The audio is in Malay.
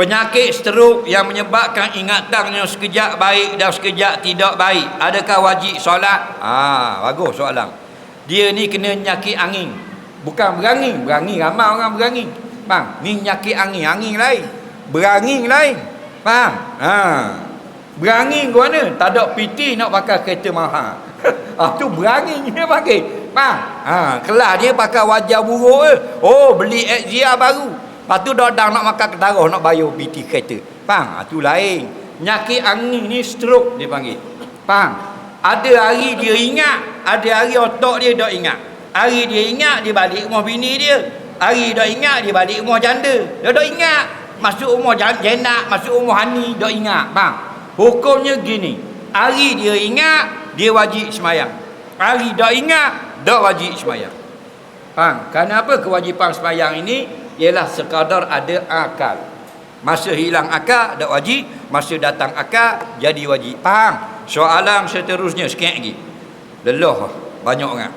Penyakit stroke yang menyebabkan ingatannya sekejap baik dan sekejap tidak baik. Adakah wajib solat? Ah, bagus soalan. Dia ni kena nyakit angin. Bukan berangin. Berangin ramai orang berangin. Faham? Ni nyakit angin. Angin lain. Berangin lain. Faham? Ha. Berangin ke mana? Tak ada PT nak pakai kereta mahal. ah tu berangin dia pakai. Faham? Ha, kelas dia pakai wajah buruk je. Oh, beli XZR baru. Lepas tu dah dah nak makan kedarah nak bayar PT kereta. Faham? Ha, tu lain. Nyakit angin ni stroke dia panggil. Faham? Ada hari dia ingat, ada hari otak dia tak ingat. Hari dia ingat dia balik rumah bini dia. Hari dah ingat dia balik rumah janda. Dia dah ingat masuk rumah jenak, masuk rumah hani, dah ingat. Faham? Hukumnya gini. Hari dia ingat, dia wajib semayang. Hari dah ingat, dah wajib semayang. Faham? Kerana apa kewajipan semayang ini? Ialah sekadar ada akal. Masa hilang akal, tak wajib. Masa datang akal, jadi wajib. Faham? Soalan seterusnya sikit lagi. Lelah banyak orang.